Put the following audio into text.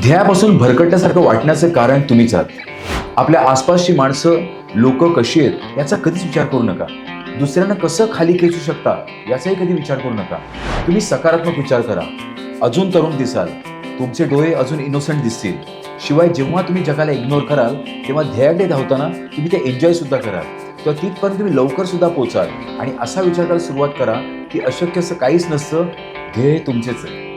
ध्येयापासून भरकटण्यासारखं वाटण्याचं कारण तुम्हीच आहात. आपल्या आसपासची माणसं लोक कशी आहेत याचा कधीच विचार करू नका. दुसऱ्यांना कसं खाली खेचू शकता याचाही कधी विचार करू नका. तुम्ही सकारात्मक विचार करा. अजून तरुण दिसाल. तुमचे डोळे अजून इनोसंट दिसतील. शिवाय जेव्हा तुम्ही जगाला इग्नोर कराल तेव्हा ध्येयाकडे धावताना तुम्ही ते एन्जॉय सुद्धा कराल. तेव्हा तिथपर्यंत तुम्ही लवकर सुद्धा पोचाल. आणि असा विचार करायला सुरुवात करा की अशक्य असं काहीच नसतं. ध्येय तुमचेच आहे.